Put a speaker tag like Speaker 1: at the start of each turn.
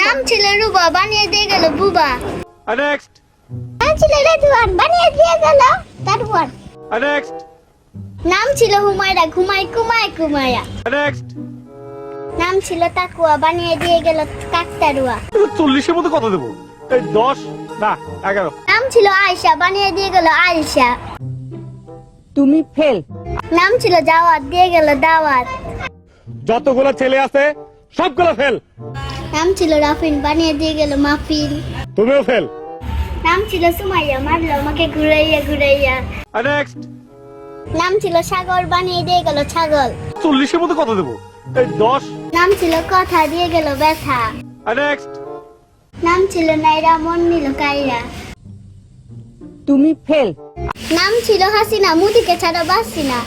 Speaker 1: নাম ছিল রুবা বানিয়ে দিয়ে গেল বুবা।
Speaker 2: নেক্সট
Speaker 1: নাম ছিল রেজওয়ান বানিয়ে দিয়ে গেল তারপর
Speaker 2: নেক্সট
Speaker 1: নাম ছিল হুমায়রা ঘুমাই কুমায় কুমায়া।
Speaker 2: নেক্সট
Speaker 1: নাম ছিল তাকুয়া বানিয়ে দিয়ে গেল কাকতারুয়া।
Speaker 2: চল্লিশের মধ্যে কত দেবো? এই দশ? না এগারো।
Speaker 1: নাম ছিল আয়শা বানিয়ে দিয়ে গেল আয়শা।
Speaker 3: তুমি ফেল।
Speaker 1: নাম ছিল জাওয়াত দিয়ে গেল দাওয়াত।
Speaker 2: যতগুলো ছেলে আছে সবগুলো ফেল।
Speaker 1: নাম ছিল রাফিন বানিয়ে দিয়ে গেল মাফিন
Speaker 2: তুমিও ফেল
Speaker 1: নাম ছিল সুমাইয়া মারলো আমাকে ঘুরাইয়া ঘুরাইয়া।
Speaker 2: নেক্সট
Speaker 1: নাম ছিল সাগর বানিয়ে দিয়ে গেল ছাগল।
Speaker 2: চল্লিশের মধ্যে কত দেবো? এই দশ।
Speaker 1: নাম ছিল কথা দিয়ে গেল ব্যথা।
Speaker 2: নেক্সট
Speaker 1: নাম ছিল নাইরা মন নিল কাইরা।
Speaker 3: তুমি ফেল
Speaker 1: নাম ছিল হাসিনা মুদিকে ছাড়া বাসি না।